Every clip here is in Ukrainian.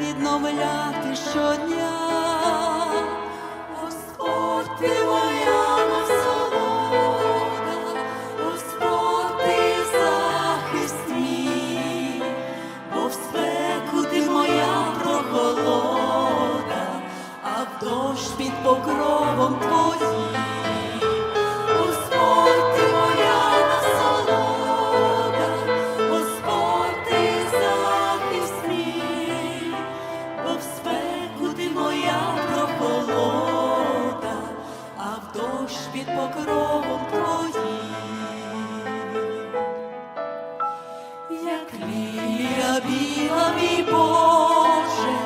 відновляти щодня. Господь моя насолода, Господь ти бо в спеку ти моя прохолода, а в дощ під покровом твоїм. покровом як ліля біла, мій Боже,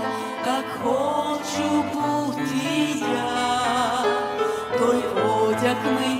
так хочу бути я, той одяг ми.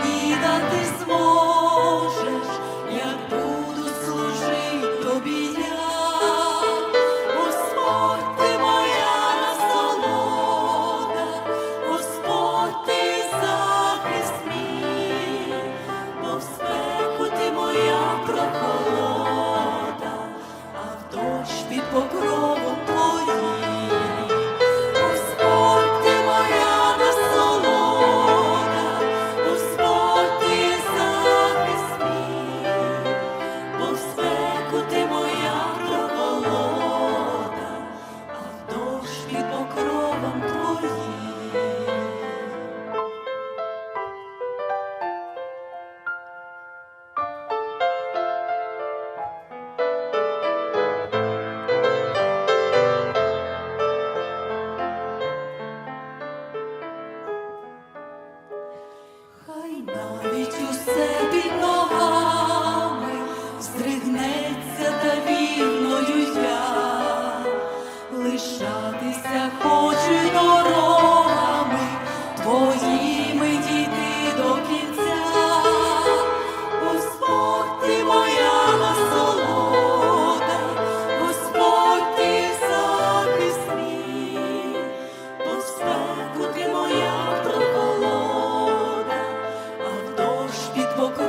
night. pouco